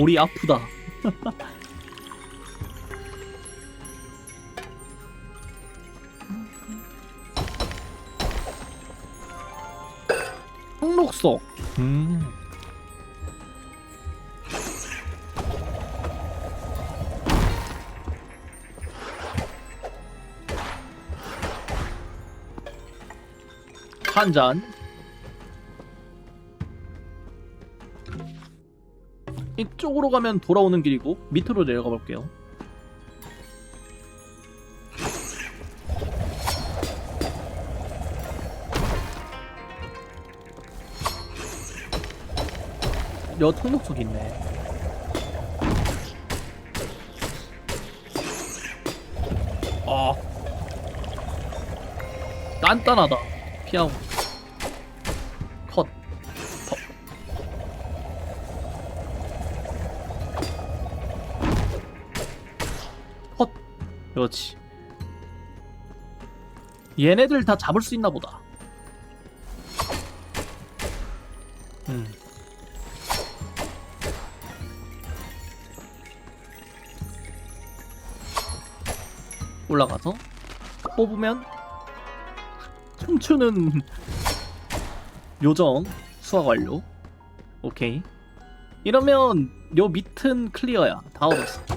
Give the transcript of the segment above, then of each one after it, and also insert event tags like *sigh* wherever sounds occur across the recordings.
볼이 아프다. 홍록석. 음. 한 잔. 이쪽으로 가면 돌아오는 길이고 밑으로 내려가 볼게요. 여 통목석 있네. 아 단단하다. 피하고 그렇지. 얘네들 다 잡을 수 있나 보다. 음. 올라가서 뽑으면 춤추는 *laughs* 요정 수확 완료. 오케이. 이러면 요 밑은 클리어야. 다 얻었어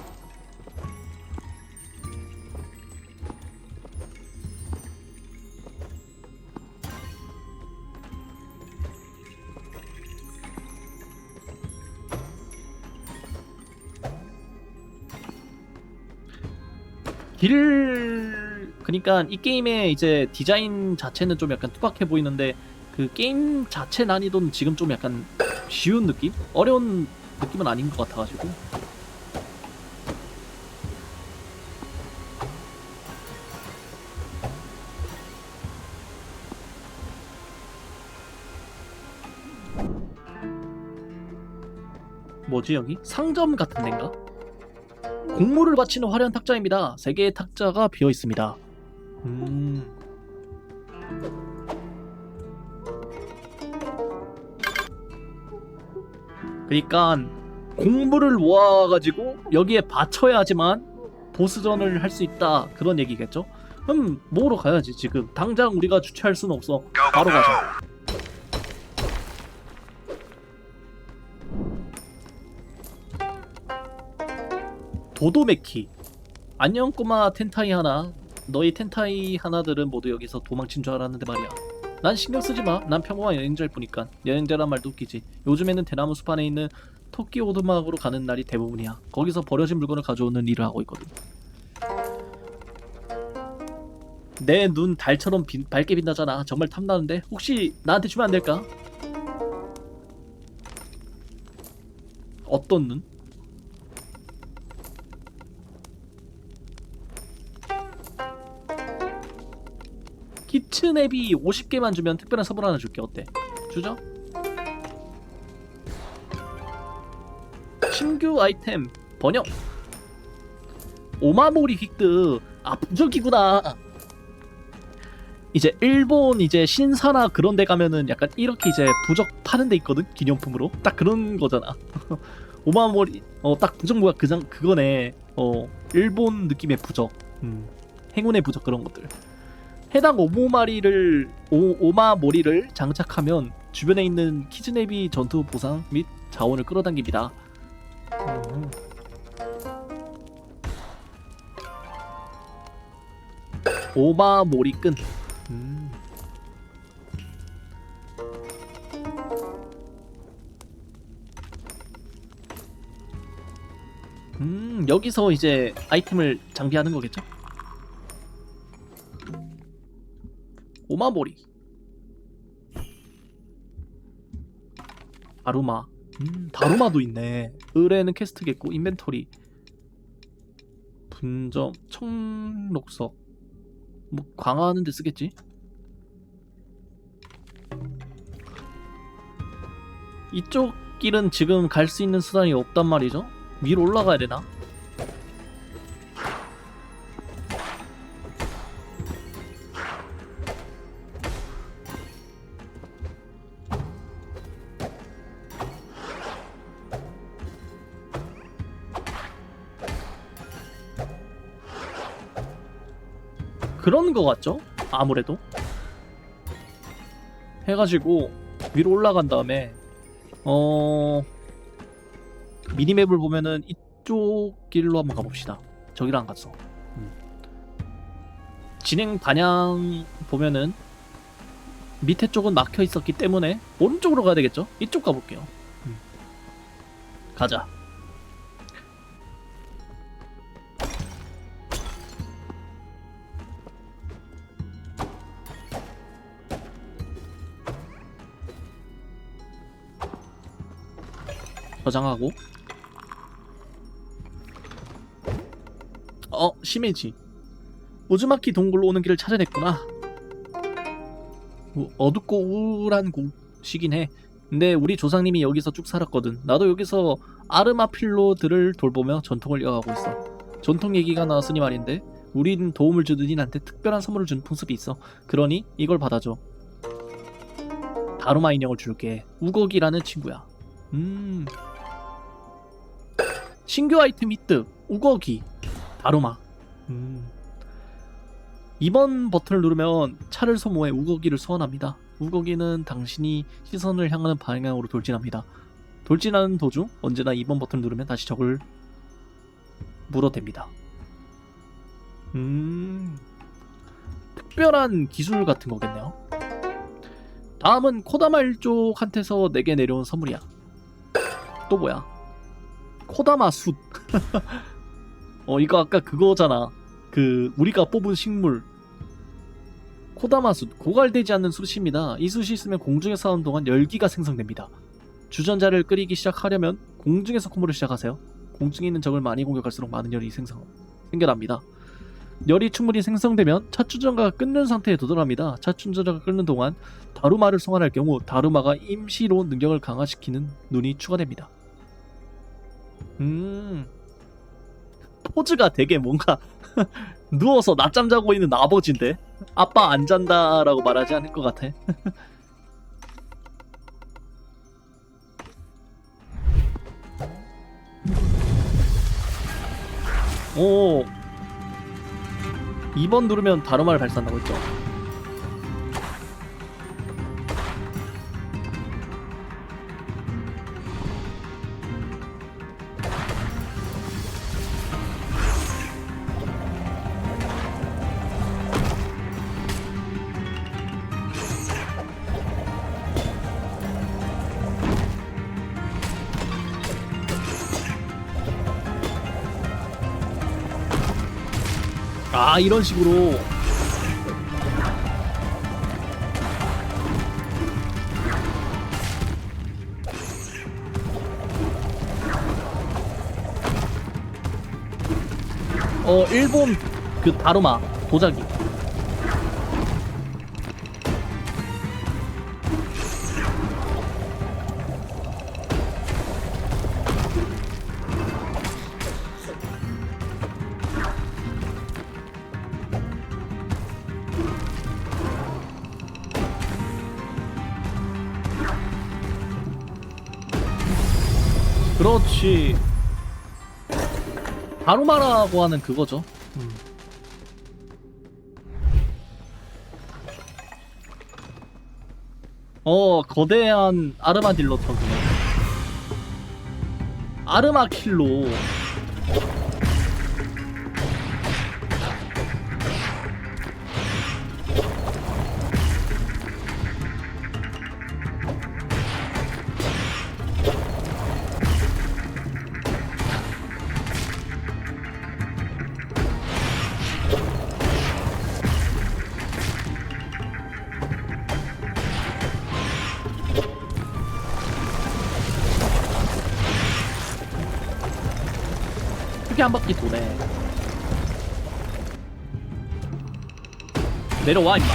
길 그러니까 이 게임의 이제 디자인 자체는 좀 약간 투박해 보이는데 그 게임 자체 난이도는 지금 좀 약간 쉬운 느낌? 어려운 느낌은 아닌 것 같아가지고 뭐지 여기? 상점 같은 데인가? 공물을 바치는 화려한 탁자입니다. 세 개의 탁자가 비어 있습니다. 음. 그러니까 공물을 모아가지고 여기에 바쳐야지만 보스전을 할 수 있다 그런 얘기겠죠? 그럼 모으러 가야지 지금 당장 우리가 주차할 수는 없어 바로 가자 도도메키. 안녕 꼬마 텐타이 하나. 너희 텐타이 하나들은 모두 여기서 도망친 줄 알았는데 말이야. 난 신경 쓰지 마 난 평범한 여행자일 뿐이까 여행자란 말도 웃기지. 요즘에는 대나무 숲 안에 있는 토끼 오두막으로 가는 날이 대부분이야. 거기서 버려진 물건을 가져오는 일을 하고 있거든. 내 눈 달처럼 빈- 밝게 빛나잖아. 정말 탐나는데? 혹시 나한테 주면 안 될까? 어떤 눈? 앱이 50개만 주면 특별한 선물 하나 줄게. 어때? 주죠? 신규 아이템 번역 오마모리 휙드 아 부적이구나. 이제 일본 이제 신사나 그런 데 가면은 약간 이렇게 이제 부적 파는 데 있거든 기념품으로. 딱 그런 거잖아. *laughs* 오마모리 어 딱 부적 뭐야 그장 그거네. 어 일본 느낌의 부적. 음 행운의 부적 그런 것들 해당 오모마리를 오, 오마모리를 장착하면 주변에 있는 키즈네비 전투 보상 및 자원을 끌어당깁니다. 음. 오마모리 끈. 음. 음, 여기서 이제 아이템을 장비하는 거겠죠? 오마모리. 다루마. 음 *laughs* 다루마도 있네. 의뢰는 퀘스트겠고 인벤토리. 분점 청록석. 뭐 강화하는 데 쓰겠지? 이쪽 길은 지금 갈 수 있는 수단이 없단 말이죠? 위로 올라가야 되나? 그런 거 같죠? 아무래도 해가지고 위로 올라간 다음에 어 미니맵을 보면은 이쪽 길로 한번 가봅시다. 저기로 안 갔어. 음. 진행 방향 보면은 밑에 쪽은 막혀 있었기 때문에 오른쪽으로 가야 되겠죠? 이쪽 가볼게요. 음. 가자. 저장하고. 어 심해지. 우즈마키 동굴로 오는 길을 찾아냈구나. 우- 어둡고 우울한 곳이긴 해. 근데 우리 조상님이 여기서 쭉 살았거든. 나도 여기서 아르마필로들을 돌보며 전통을 이어가고 있어. 전통 얘기가 나왔으니 말인데 우린 도움을 주는 이한테 특별한 선물을 주는 풍습이 있어. 그러니 이걸 받아줘. 다루마 인형을 줄게. 우걱이라는 친구야. 음 신규 아이템 히트 우거기 다루마. 음. 이번 버튼을 누르면 차를 소모해 우거기를 소환합니다. 우거기는 당신이 시선을 향하는 방향으로 돌진합니다. 돌진하는 도중 언제나 2번 버튼을 누르면 다시 적을 물어댑니다. 음. 특별한 기술 같은 거겠네요. 다음은 코다마 일족한테서 내게 내려온 선물이야. 또 뭐야 코다마 숯. *laughs* 어 이거 아까 그거잖아. 그 우리가 뽑은 식물. 코다마 숯. 고갈되지 않는 숯입니다. 이 숯이 있으면 공중에 싸운 동안 열기가 생성됩니다. 주전자를 끓이기 시작하려면 공중에서 콤보를 시작하세요. 공중에 있는 적을 많이 공격할수록 많은 열이 생성 생겨납니다. 열이 충분히 생성되면 차추전자가 끓는 상태에 도달합니다. 차추전자가 끓는 동안 다루마를 소환할 경우 다루마가 임시로 능력을 강화시키는 눈이 추가됩니다. 음 포즈가 되게 뭔가 *laughs* 누워서 낮잠 자고 있는 아버지인데 아빠 안 잔다라고 말하지 않을 것 같아. *laughs* 오 2번 누르면 다루마를 발사한다고 했죠. 아 이런 식으로. 어 일본 그 다루마 도자기 그렇지. 다루마라고 하는 그거죠. 음. 어 거대한 아르마딜로처럼 아르마킬로 한 바퀴 도네. 내려와 임마.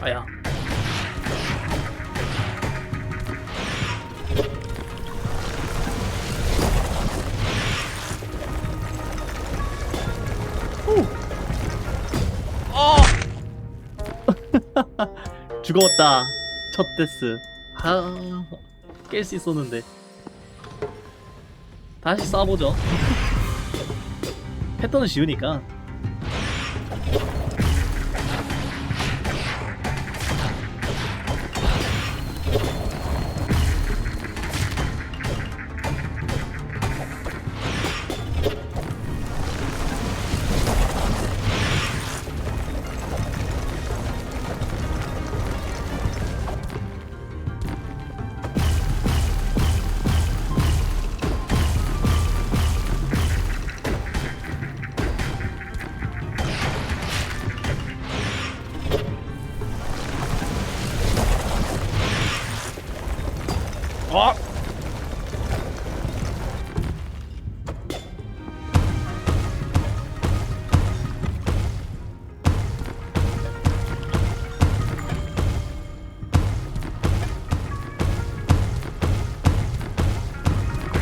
아야. 후. 어! *laughs* 죽었다. 첫 데스. 아... 깰 수 있었는데. 다시 싸보죠. *laughs* 패턴은 쉬우니까.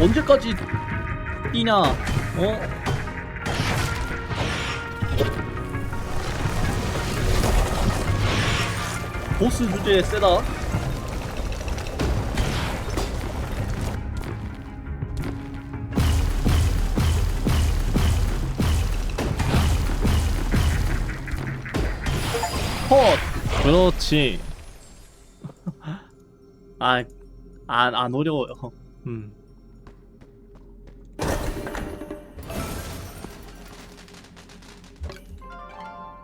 언제까지 뛰냐? 어? 보스 주제 세다. 컷! 그렇지. *laughs* 아, 안, 안 어려워요. 음.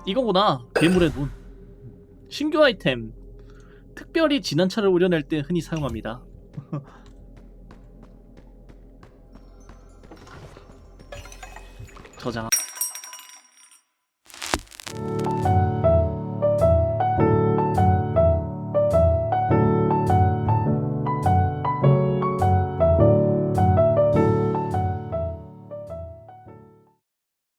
이거구나. 괴물의 눈. 신규 아이템. 특별히 진한 차를 우려낼 때 흔히 사용합니다. *laughs* 저장.